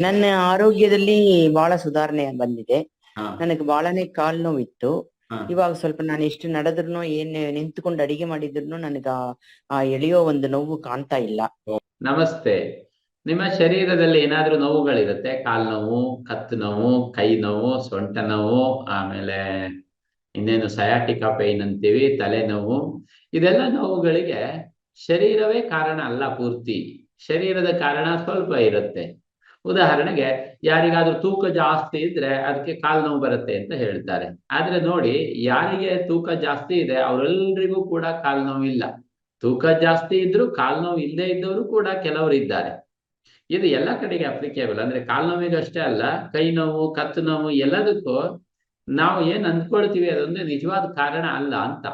ನನ್ನ ಆರೋಗ್ಯದಲ್ಲಿ ಬಹಳ ಸುಧಾರಣೆ ಬಂದಿದೆ. ನನಗೆ ಬಹಳನೇ ಕಾಲ್ ನೋವಿತ್ತು. ಇವಾಗ ಸ್ವಲ್ಪ ನಾನು ಎಷ್ಟು ನಡೆದ್ರು ಏನ್ ನಿಂತ್ಕೊಂಡು ಅಡಿಗೆ ಮಾಡಿದ್ರು ನನಗ ಆ ಎಳೆಯೋ ಒಂದು ನೋವು ಕಾಣ್ತಾ ಇಲ್ಲ. ನಮಸ್ತೆ. ನಿಮ್ಮ ಶರೀರದಲ್ಲಿ ಏನಾದ್ರೂ ನೋವುಗಳಿರುತ್ತೆ? ಕಾಲ್ ನೋವು ಕತ್ತು ನೋವು ಕೈ ನೋವು ಸೊಂಟ ನೋವು ಆಮೇಲೆ ಇನ್ನೇನು ಸಯಾಟಿಕಾ ಪೈನ್ ಅಂತೀವಿ ತಲೆನೋವು ಇದೆಲ್ಲ ನೋವುಗಳಿಗೆ ಶರೀರವೇ ಕಾರಣ ಅಲ್ಲ ಪೂರ್ತಿ. ಶರೀರದ ಕಾರಣ ಸ್ವಲ್ಪ ಇರುತ್ತೆ. ಉದಾಹರಣೆಗೆ ಯಾರಿಗಾದ್ರೂ ತೂಕ ಜಾಸ್ತಿ ಇದ್ರೆ ಅದಕ್ಕೆ ಕಾಲು ನೋವು ಬರುತ್ತೆ ಅಂತ ಹೇಳ್ತಾರೆ ಆದ್ರೆ ನೋಡಿ, ಯಾರಿಗೆ ತೂಕ ಜಾಸ್ತಿ ಇದೆ ಅವರೆಲ್ಲರಿಗೂ ಕೂಡ ಕಾಲು ನೋವು ಇಲ್ಲ. ತೂಕ ಜಾಸ್ತಿ ಇದ್ರು ಕಾಲು ನೋವು ಇಲ್ಲದೆ ಇದ್ದವರು ಕೂಡ ಕೆಲವರು ಇದ್ದಾರೆ. ಇದು ಎಲ್ಲ ಕಡೆಗೆ ಅಪ್ಲಿಕೇಬಲ್ ಅಂದ್ರೆ ಕಾಲು ನೋವಿಗಷ್ಟೇ ಅಲ್ಲ, ಕೈ ನೋವು, ಕತ್ತು ನೋವು ಎಲ್ಲದಕ್ಕೂ ನಾವು ಏನ್ ಅಂದ್ಕೊಳ್ತೀವಿ ಅದೊಂದು ನಿಜವಾದ ಕಾರಣ ಅಲ್ಲ ಅಂತ.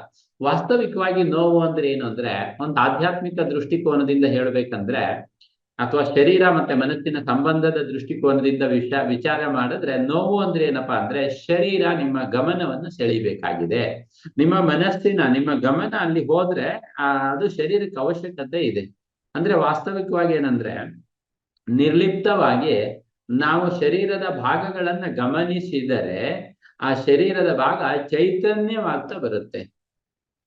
ವಾಸ್ತವಿಕವಾಗಿ ನೋವು ಅಂದ್ರೆ ಏನು ಅಂದ್ರೆ, ಒಂದು ಆಧ್ಯಾತ್ಮಿಕ ದೃಷ್ಟಿಕೋನದಿಂದ ಹೇಳ್ಬೇಕಂದ್ರೆ ಅಥವಾ ಶರೀರ ಮತ್ತೆ ಮನಸ್ಸಿನ ಸಂಬಂಧದ ದೃಷ್ಟಿಕೋನದಿಂದ ವಿಷ, ವಿಚಾರ ಮಾಡಿದ್ರೆ ನೋವು ಅಂದ್ರೆ ಏನಪ್ಪಾ ಅಂದ್ರೆ ಶರೀರ ನಿಮ್ಮ ಗಮನವನ್ನು ಸೆಳಿಬೇಕಾಗಿದೆ. ನಿಮ್ಮ ಮನಸ್ಸಿನ, ನಿಮ್ಮ ಗಮನ ಅಲ್ಲಿ ಹೋದ್ರೆ ಅದು ಶರೀರಕ್ಕೆ ಅವಶ್ಯಕತೆ ಇದೆ. ಅಂದ್ರೆ ವಾಸ್ತವಿಕವಾಗಿ ಏನಂದ್ರೆ ನಿರ್ಲಿಪ್ತವಾಗಿ ನಾವು ಶರೀರದ ಭಾಗಗಳನ್ನ ಗಮನಿಸಿದರೆ ಆ ಶರೀರದ ಭಾಗ ಚೈತನ್ಯವಾಗ್ತಾ ಬರುತ್ತೆ.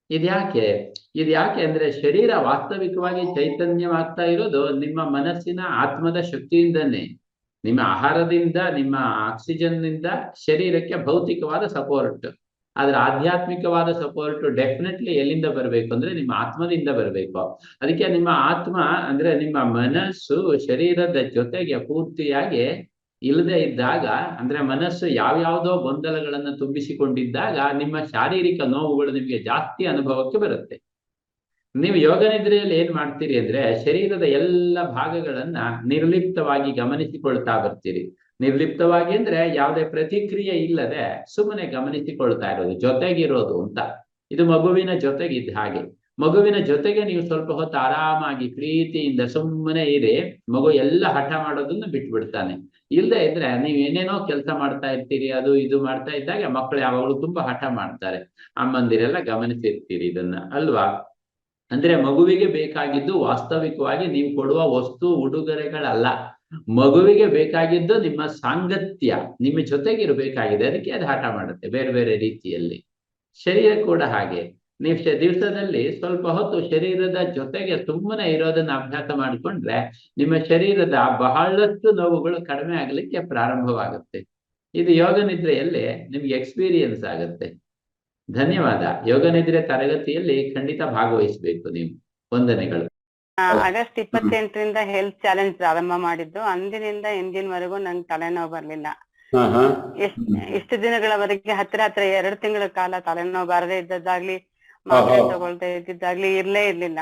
ಇದ್ಯಾಕೆ ಇದ್ಯಾಕೆ ಅಂದ್ರೆ ಶರೀರ ವಾಸ್ತವಿಕವಾಗಿ ಚೈತನ್ಯವಾಗ್ತಾ ಇರೋದು ನಿಮ್ಮ ಮನಸ್ಸಿನ ಆತ್ಮದ ಶಕ್ತಿಯಿಂದನೇ. ನಿಮ್ಮ ಆಹಾರದಿಂದ, ನಿಮ್ಮ ಆಕ್ಸಿಜನ್ನಿಂದ ಶರೀರಕ್ಕೆ ಭೌತಿಕವಾದ ಸಪೋರ್ಟ್ ಆದ್ರೆ ಆಧ್ಯಾತ್ಮಿಕವಾದ ಸಪೋರ್ಟ್ ಡೆಫಿನೆಟ್ಲಿ ಎಲ್ಲಿಂದ ಬರಬೇಕು ಅಂದ್ರೆ ನಿಮ್ಮ ಆತ್ಮದಿಂದ ಬರಬೇಕು. ಅದಕ್ಕೆ ನಿಮ್ಮ ಆತ್ಮ ಅಂದ್ರೆ ನಿಮ್ಮ ಮನಸ್ಸು ಶರೀರದ ಜೊತೆಗೆ ಪೂರ್ತಿಯಾಗಿ ಇಲ್ಲದೆ ಇದ್ದಾಗ, ಅಂದ್ರೆ ಮನಸ್ಸು ಯಾವ್ಯಾವ್ದೋ ಗೊಂದಲಗಳನ್ನ ತುಂಬಿಸಿಕೊಂಡಿದ್ದಾಗ ನಿಮ್ಮ ಶಾರೀರಿಕ ನೋವುಗಳು ನಿಮಗೆ ಜಾಸ್ತಿ ಅನುಭವಕ್ಕೆ ಬರುತ್ತೆ. ನೀವು ಯೋಗ ನಿದ್ರೆಯಲ್ಲಿ ಏನ್ ಮಾಡ್ತೀರಿ ಅಂದ್ರೆ ಶರೀರದ ಎಲ್ಲ ಭಾಗಗಳನ್ನ ನಿರ್ಲಿಪ್ತವಾಗಿ ಗಮನಿಸಿಕೊಳ್ತಾ ಬರ್ತೀರಿ. ನಿರ್ಲಿಪ್ತವಾಗಿ ಅಂದ್ರೆ ಯಾವುದೇ ಪ್ರತಿಕ್ರಿಯೆ ಇಲ್ಲದೆ ಸುಮ್ಮನೆ ಗಮನಿಸಿಕೊಳ್ತಾ ಇರೋದು, ಜೊತೆಗಿರೋದು ಅಂತ. ಇದು ಮಗುವಿನ ಜೊತೆಗಿದ್ದ ಹಾಗೆ. ಮಗುವಿನ ಜೊತೆಗೆ ನೀವು ಸ್ವಲ್ಪ ಹೊತ್ತು ಆರಾಮಾಗಿ ಪ್ರೀತಿಯಿಂದ ಸುಮ್ಮನೆ ಇರಿ. ಮಗು ಎಲ್ಲ ಹಠ ಮಾಡೋದನ್ನ ಬಿಟ್ಬಿಡ್ತಾನೆ. ಇಲ್ಲದೆ ಇದ್ರೆ ನೀವು ಏನೇನೋ ಕೆಲಸ ಮಾಡ್ತಾ ಇರ್ತೀರಿ, ಅದು ಇದು ಮಾಡ್ತಾ ಇದ್ದಾಗ ಮಕ್ಕಳು ಯಾವಾಗಲೂ ತುಂಬಾ ಹಠ ಮಾಡ್ತಾರೆ. ಅಮ್ಮಂದಿರೆಲ್ಲ ಗಮನಿಸಿರ್ತೀರಿ ಇದನ್ನ, ಅಲ್ವಾ? ಅಂದ್ರೆ ಮಗುವಿಗೆ ಬೇಕಾಗಿದ್ದು ವಾಸ್ತವಿಕವಾಗಿ ನೀವು ಕೊಡುವ ವಸ್ತು ಉಡುಗೊರೆಗಳಲ್ಲ. ಮಗುವಿಗೆ ಬೇಕಾಗಿದ್ದು ನಿಮ್ಮ ಸಾಂಗತ್ಯ, ನಿಮ್ಮ ಜೊತೆಗಿರ್ಬೇಕಾಗಿದೆ. ಅದಕ್ಕೆ ಅದು ಹಠ ಮಾಡುತ್ತೆ, ಬೇರೆ ಬೇರೆ ರೀತಿಯಲ್ಲಿ. ಶರೀರ ಕೂಡ ಹಾಗೆ. ನೀವು ಶ- ದಿವಸದಲ್ಲಿ ಸ್ವಲ್ಪ ಹೊತ್ತು ಶರೀರದ ಜೊತೆಗೆ ಸುಮ್ಮನೆ ಇರೋದನ್ನ ಅಭ್ಯಾಸ ಮಾಡಿಕೊಂಡ್ರೆ ನಿಮ್ಮ ಶರೀರದ ಬಹಳಷ್ಟು ನೋವುಗಳು ಕಡಿಮೆ ಆಗ್ಲಿಕ್ಕೆ ಪ್ರಾರಂಭವಾಗುತ್ತೆ. ಇದು ಯೋಗ ನಿದ್ರೆಯಲ್ಲಿ ನಿಮ್ಗೆ ಎಕ್ಸ್ಪೀರಿಯನ್ಸ್ ಆಗುತ್ತೆ. ಧನ್ಯವಾದ. ಯೋಗ ನಿದ್ರೆ ತರಗತಿಯಲ್ಲಿ ಖಂಡಿತ ಭಾಗವಹಿಸಬೇಕು ನೀವು. ವಂದನೆಗಳು. ಆಗಸ್ಟ್ ಇಪ್ಪತ್ತೆಂಟರಿಂದ ಹೆಲ್ತ್ ಚಾಲೆಂಜ್ ಪ್ರಾರಂಭ ಮಾಡಿದ್ದು. ಅಂದಿನಿಂದ ಇಂದಿನವರೆಗೂ ನಂಗೆ ತಲೆನೋವು ಬರ್ಲಿಲ್ಲ. ಎಷ್ಟು ಇಷ್ಟು ದಿನಗಳವರೆಗೆ? ಹತ್ರ ಹತ್ರ ಎರಡು ತಿಂಗಳ ಕಾಲ ತಲೆನೋವು ಬಾರದೇ ಇದ್ದದ್ದಾಗ್ಲಿ ಮಾತ್ರೆ. ತಗೊಳ್ತಾ ಇದ್ದಿದ್ದಾಗ್ಲಿ ಇರ್ಲೇ ಇರ್ಲಿಲ್ಲ